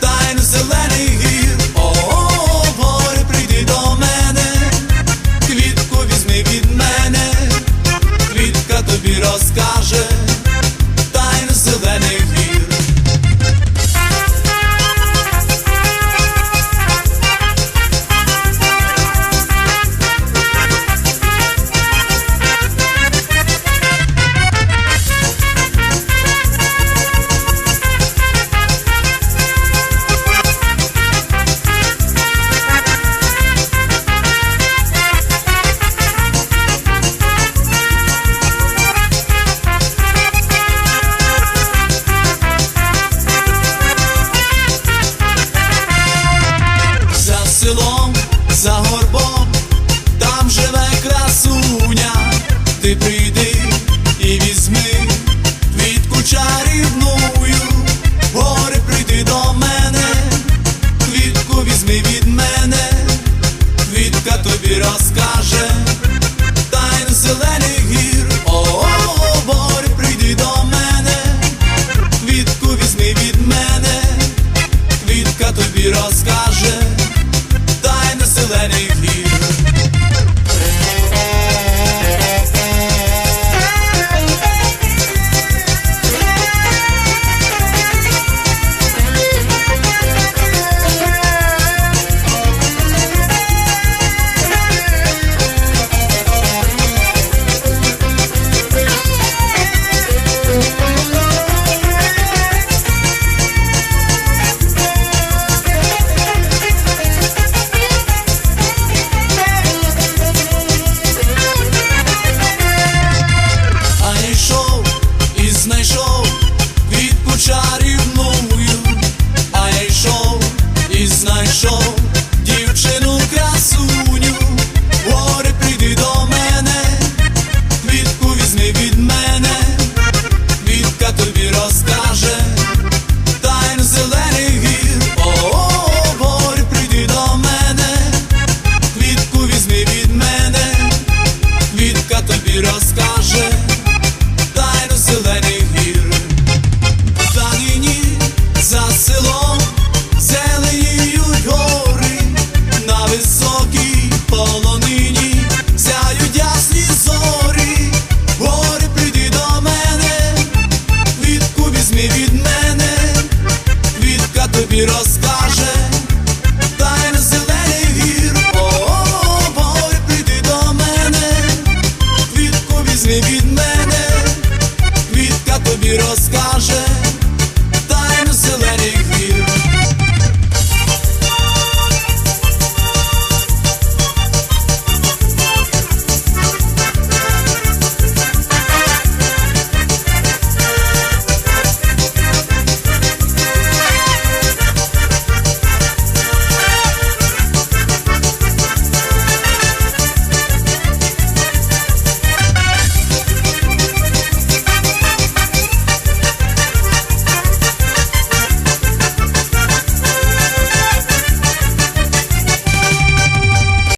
тобі зелений гір, о, -о, до мене, квітку візьми від мене, квітка тобі розкаже. Від мене, квітка тобі розкаже, тобі розкаже. rozkaże